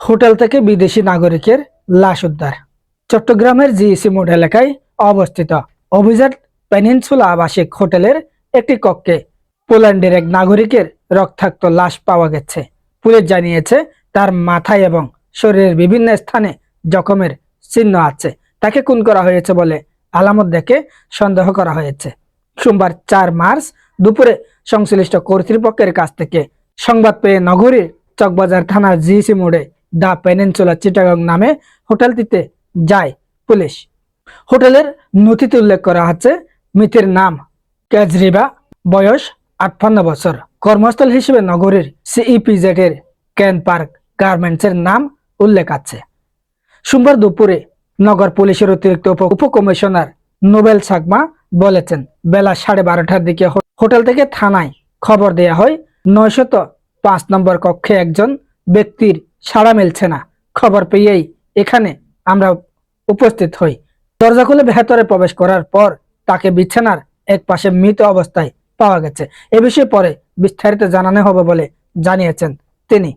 Hotel থেকে বিদেশি নাগরিকের লাশ উদ্ধার। চট্টগ্রামের জিইসি মোড এলাকায় অবস্থিত অভিজাত পেনিনসুলা আবাসিক হোটেলের একটি কক্ষে পোল্যান্ডের এক নাগরিকের রক্তাক্ত লাশ পাওয়া গেছে। পুলিশ জানিয়েছে, তার মাথায় এবং শরীরের বিভিন্ন স্থানে জখমের চিহ্ন আছে। তাকে খুন করা হয়েছে বলে আলামত দেখে সন্দেহ করা হয়েছে। সোমবার চার মার্চ দুপুরে সংশ্লিষ্ট কর্তৃপক্ষের কাছ থেকে সংবাদ পেয়ে নগরীর চকবাজার থানার জিসি মোড়ে দ্য পেনিনসুলা চিটাগং নামে হোটেলটিতে যায় পুলিশ। হোটেলের নথিতে উল্লেখ করা আছে, মৃতের নাম কেজরিবা, বয়স আটান্ন বছর। কর্মস্থল হিসেবে নগরীর সিইপিজেড এর ক্যান পার্ক গার্মেন্টসের নাম উল্লেখ আছে। সোমবার দুপুরে নগর পুলিশের অতিরিক্ত উপ- উপকমিশনার নোবেল সাকমা বলেছেন, বেলা সাড়ে বারোটার দিকে হোটেল থেকে থানায় খবর দেয়া হয়, নয়শত পাঁচ নম্বর কক্ষে একজন ব্যক্তির সাড়া মিলছে না। খবর পেয়েই এখানে আমরা উপস্থিত হই। দরজা খুলে ভেতরে প্রবেশ করার পর তাকে বিছানার এক পাশে মৃত অবস্থায় পাওয়া গেছে। এ বিষয়ে পরে বিস্তারিত জানানো হবে বলে জানিয়েছেন তিনি।